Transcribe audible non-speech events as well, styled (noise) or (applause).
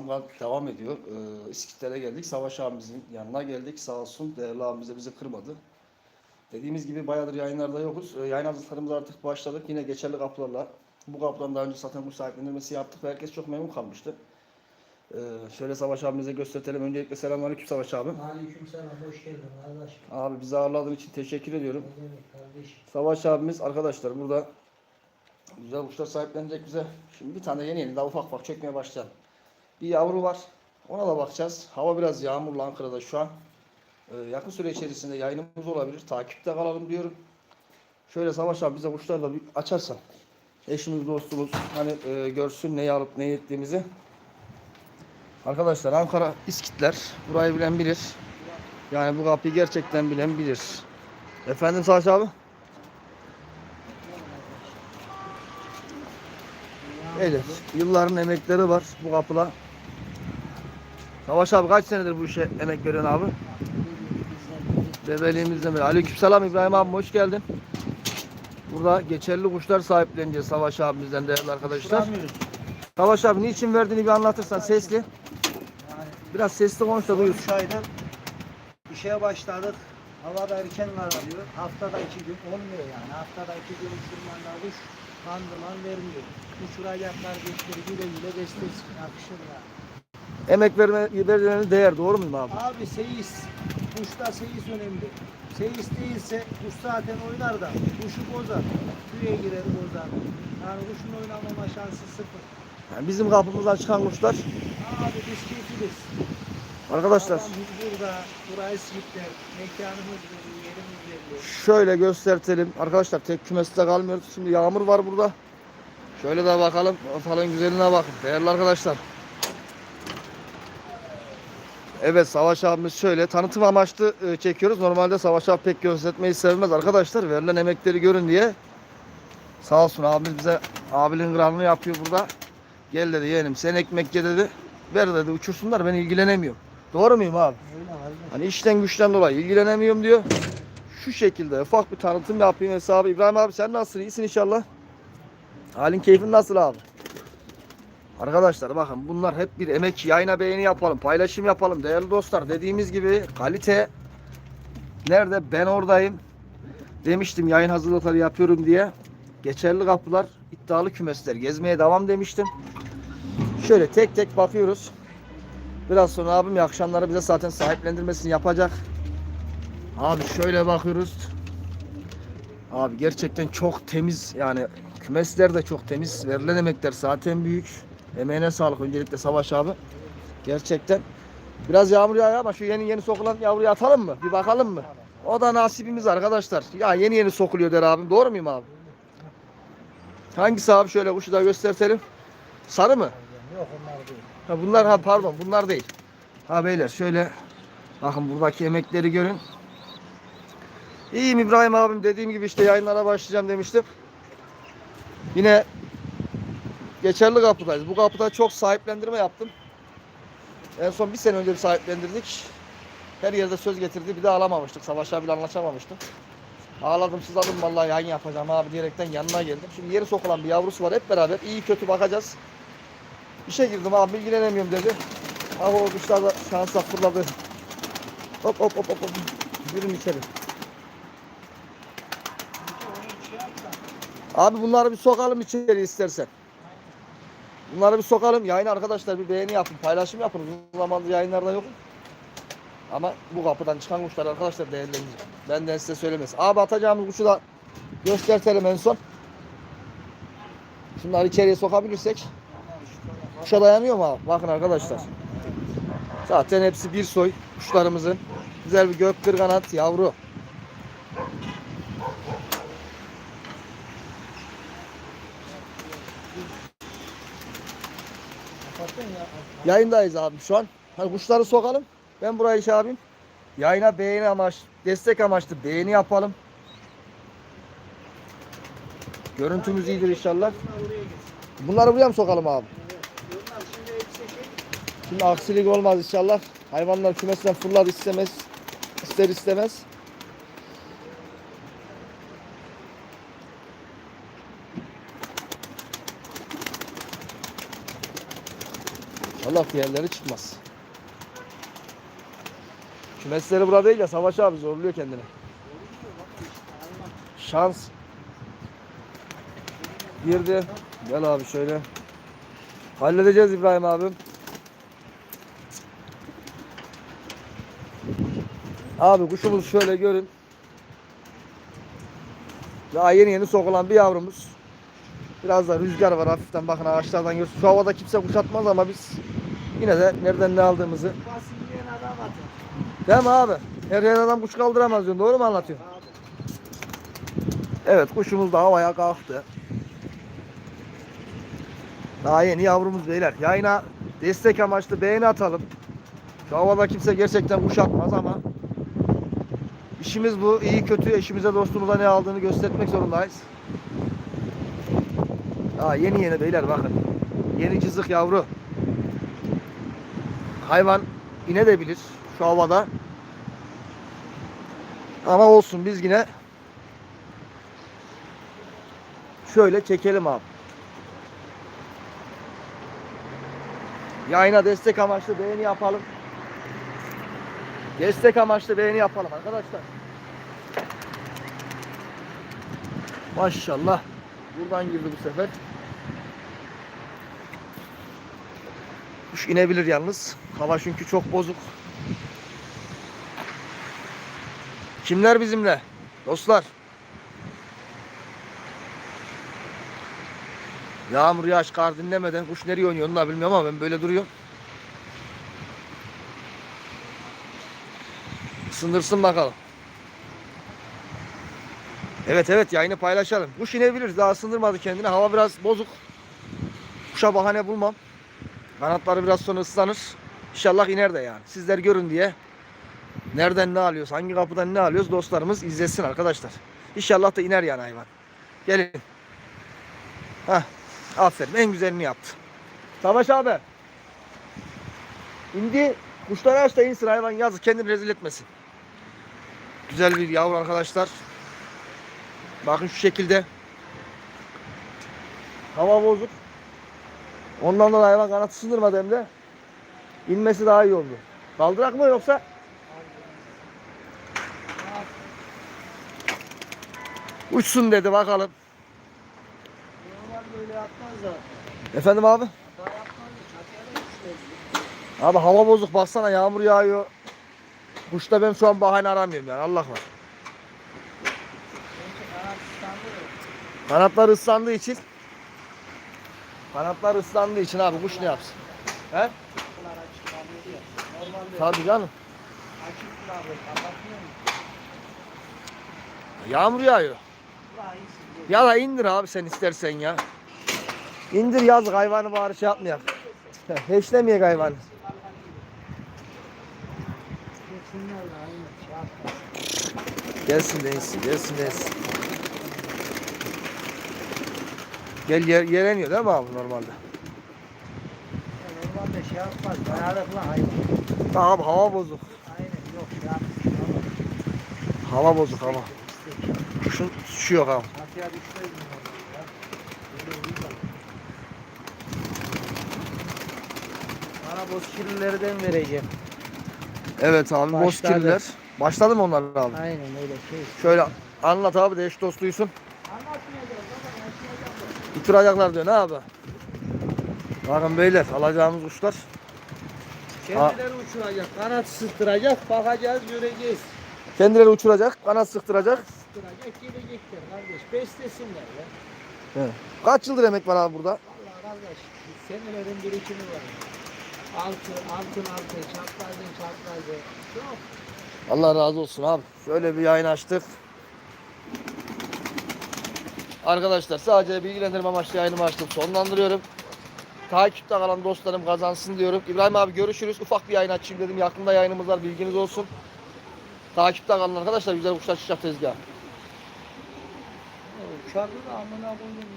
Samgal devam ediyor. Ee, İskitlere geldik. Savaş abimizin yanına geldik. Sağ olsun değerli abimiz de bizi kırmadı. Dediğimiz gibi bayağıdır yayınlarda yokuz. Ee, yayın hazırlıklarımıza artık başladık. Yine geçerli kapılarla. Bu kapıdan daha önce zaten bu sahiplendirmesi yaptık ve herkes çok memnun kalmıştı. Ee, şöyle Savaş abimize gösterelim. Öncelikle selamünaleyküm Savaş abim. Aleykümselam, hoş geldin kardeş. Abi bizi ağırladığın için teşekkür ediyorum. Ne demek kardeşim? Savaş abimiz arkadaşlar burada güzel kuşlar sahiplenecek bize. Şimdi bir tane yeni yeni daha ufak ufak çökmeye başlayan bir yavru var. Ona da bakacağız. Hava biraz yağmurlu Ankara'da şu an. Ee, yakın süre içerisinde yayınımız olabilir. Takipte kalalım diyorum. Şöyle Savaş abi bize kuşları da bir açarsan. Eşimiz dostumuz hani e, görsün neyi alıp ne ettiğimizi. Arkadaşlar Ankara İskitler burayı bilen bilir. Yani bu kapıyı gerçekten bilen bilir. Efendim Savaş abi? Evet. Yılların emekleri var bu kapıla. Savaş abi kaç senedir bu işe emek veriyorsun abi? Bebeliğimizden beri. Aleykümselam İbrahim abi hoş geldin. Burada geçerli kuşlar sahipleneceğiz Savaş abimizden değerli arkadaşlar. Savaş abi niçin verdiğini bir anlatırsan sesli. Biraz sesli konuş da duyursun. üç aydır işe başladık. Havada erken kararıyor. Haftada iki gün olmuyor yani. Haftada iki gün uçurmanla kuş kandıman vermiyor. Uçuracaklar geçtir güle güle beslesin. Yakışır yani. Emek verme, verilen değer doğru muyum abi? Abi seyis. Kuşta seyis önemli. Seyis değilse kuş zaten oynar da kuşu bozar. Tüye girer bozar. Yani kuşun oynamama şansı sıfır. Yani bizim kapımızdan çıkan kuşlar Abi biz keyfiliz. arkadaşlar burada, burayı sikler, mekanımız veriyor, yerimiz veriyor. Şöyle göstertelim. Arkadaşlar tek kümeste kalmıyoruz. Şimdi yağmur var burada. Şöyle de bakalım. Falan güzeline bakın. Değerli arkadaşlar. Evet Savaş abimiz şöyle tanıtım amaçlı e, çekiyoruz. Normalde Savaş abi pek göstermeyi sevmez arkadaşlar. Verilen emekleri görün diye. Sağ olsun abimiz bize abiliğin kralını yapıyor burada. Gel dedi yeğenim sen ekmek ye dedi. Ver dedi uçursunlar ben ilgilenemiyorum. Doğru muyum abi? Öyle kardeş. Hani işten güçten dolayı ilgilenemiyorum diyor. Şu şekilde ufak bir tanıtım yapayım hesabı. İbrahim abi sen nasılsın? İyisin inşallah. Halin keyfin nasıl abi? Arkadaşlar bakın bunlar hep bir emek. Yayına beğeni yapalım, paylaşım yapalım. Değerli dostlar dediğimiz gibi kalite nerede? Ben oradayım. Demiştim yayın hazırlıkları yapıyorum diye. Geçerli kapılar, iddialı kümesler gezmeye devam demiştim. Şöyle tek tek bakıyoruz. Biraz sonra abim ya akşamları bize zaten sahiplendirmesini yapacak. Abi şöyle bakıyoruz. Abi gerçekten çok temiz yani kümesler de çok temiz. Verilen emekler zaten büyük. Emeğine sağlık öncelikle Savaş abi. Gerçekten. Biraz yağmur yağıyor ama şu yeni yeni sokulan yavruyu atalım mı? Bir bakalım mı? O da nasibimiz arkadaşlar. Ya yeni yeni sokuluyor der abim. Doğru muyum abi? Hangisi abi? Şöyle kuşu da göstertelim. Sarı mı? Yok onlar değil. Ha bunlar ha pardon bunlar değil. Ha beyler şöyle bakın buradaki emekleri görün. İyiyim İbrahim abim dediğim gibi işte yayınlara başlayacağım demiştim. Yine geçerli kapıdayız. Bu kapıda çok sahiplendirme yaptım. En son bir sene önce bir sahiplendirdik. Her yerde söz getirdi. Bir de alamamıştık. Savaş abiyle anlaşamamıştık. Ağladım sızladım vallahi yayın yapacağım abi diyerekten yanına geldim. Şimdi yeni sokulan bir yavrusu var. Hep beraber iyi kötü bakacağız. İşe girdim abi ilgilenemiyorum dedi. Abi o kuşlar da şansa fırladı. Hop hop hop hop. hop. İçeri. Abi bunları bir sokalım içeri istersen. Bunları bir sokalım. Yayın arkadaşlar bir beğeni yapın. Paylaşım yapın. Uzun zamandır yayınlarda yok. Ama bu kapıdan çıkan kuşlar arkadaşlar değerlenecek. Benden size söylemez. Abi atacağımız kuşu da göstertelim en son. Şunları içeriye sokabilirsek. Kuşa dayanıyor mu abi? Bakın arkadaşlar. Zaten hepsi bir soy kuşlarımızın. Güzel bir gök kırganat yavru. Yayındayız abi şu an. Hadi kuşları sokalım. Ben burayı şey yapayım. Yayına beğeni amaç, destek amaçlı beğeni yapalım. Görüntümüz iyidir inşallah. Bunları buraya mı sokalım abi? Şimdi aksilik olmaz inşallah. Hayvanlar kümesinden fırlar istemez. ister istemez. Allah diğerleri çıkmaz. Kümesleri burada değil ya Savaş abi zorluyor kendini. Şans. Girdi. Gel abi şöyle. Halledeceğiz İbrahim abim. Abi kuşumuzu şöyle görün. Daha yeni yeni sokulan bir yavrumuz. Biraz da rüzgar var hafiften bakın ağaçlardan görüyorsunuz. Şu havada kimse kuşatmaz ama biz yine de nereden ne aldığımızı. Değil mi abi? Her yer adam kuş kaldıramaz diyorsun. Doğru mu anlatıyorsun? Evet kuşumuz da havaya kalktı. Daha yeni yavrumuz beyler. Yayına destek amaçlı beğeni atalım. Şu havada kimse gerçekten kuş atmaz ama işimiz bu. İyi kötü eşimize dostumuza ne aldığını göstermek zorundayız. Daha yeni yeni beyler bakın. Yeni cızık yavru. Hayvan inebilir şu havada. Ama olsun biz yine şöyle çekelim abi. Yayına destek amaçlı beğeni yapalım. Destek amaçlı beğeni yapalım arkadaşlar. Maşallah. Buradan girdi bu sefer. Kuş inebilir yalnız. Hava çünkü çok bozuk. Kimler bizimle? Dostlar. Yağmur yağış kar dinlemeden kuş nereye oynuyor onu da bilmiyorum ama ben böyle duruyorum. Isındırsın bakalım. Evet evet yayını paylaşalım. Kuş inebilir daha ısındırmadı kendini. Hava biraz bozuk. Kuşa bahane bulmam. Kanatları biraz sonra ıslanır. İnşallah iner de yani. Sizler görün diye. Nereden ne alıyoruz, hangi kapıdan ne alıyoruz dostlarımız izlesin arkadaşlar. İnşallah da iner yani hayvan. Gelin. Hah. Aferin en güzelini yaptı. Savaş abi. İndi. Kuşları aç da insin hayvan yazık kendini rezil etmesin. Güzel bir yavru arkadaşlar. Bakın şu şekilde. Hava bozuk. Ondan dolayı hayvan kanatı sındırmadı hem de. İnmesi daha iyi oldu. Kaldırak mı yoksa? Uçsun dedi bakalım. Efendim abi? Abi hava bozuk baksana yağmur yağıyor. Kuşta ben şu an bahane aramıyorum yani Allah var. Kanatlar ıslandığı için Kanatlar ıslandığı için abi kuş ne yapsın? He? Tabii canım. Yağmur yağıyor. Ya da indir abi sen istersen ya. İndir yazık hayvanı bari şey yapmayak. (laughs) Heşlemeyek hayvanı. Gelsin değilsin, gelsin değilsin. Gel yer, yereniyor değil mi abi normalde? Normalde şey yapmaz. Dayanıklı hayvan. Tamam hava bozuk. Aynen yok şey yapmaz. Hava bozuk hava. Kuşun suçu yok abi. Çatıya düşmez mi ya? Böyle. Bana bozkirlilerden vereceğim. Evet abi Başladı. bozkirliler. Başladı mı onlar abi? Aynen öyle şey. Şöyle anlat abi de eş dost duysun. Uçuracaklar diyor ne abi? Bakın beyler alacağımız kuşlar. Kendileri uçuracak, kanat sıktıracak, bakacağız, göreceğiz. Kendileri uçuracak, kanat sıktıracak. Sıktıracak, gelecekler kardeş. Beslesinler ya. Kaç yıldır emek var abi burada? Vallahi kardeş, senelerin birikimi var. Altı, altın altı, çaprazın çaprazı. Çok. Allah razı olsun abi. Şöyle bir yayın açtık. Arkadaşlar sadece bilgilendirme amaçlı yayınımı açtım. Sonlandırıyorum. Takipte kalan dostlarım kazansın diyorum. İbrahim abi görüşürüz. Ufak bir yayın açayım dedim. Yakında yayınımız var. Bilginiz olsun. Takipte kalın arkadaşlar. Güzel kuşlar çıkacak tezgah. Uçardı da amına koydum.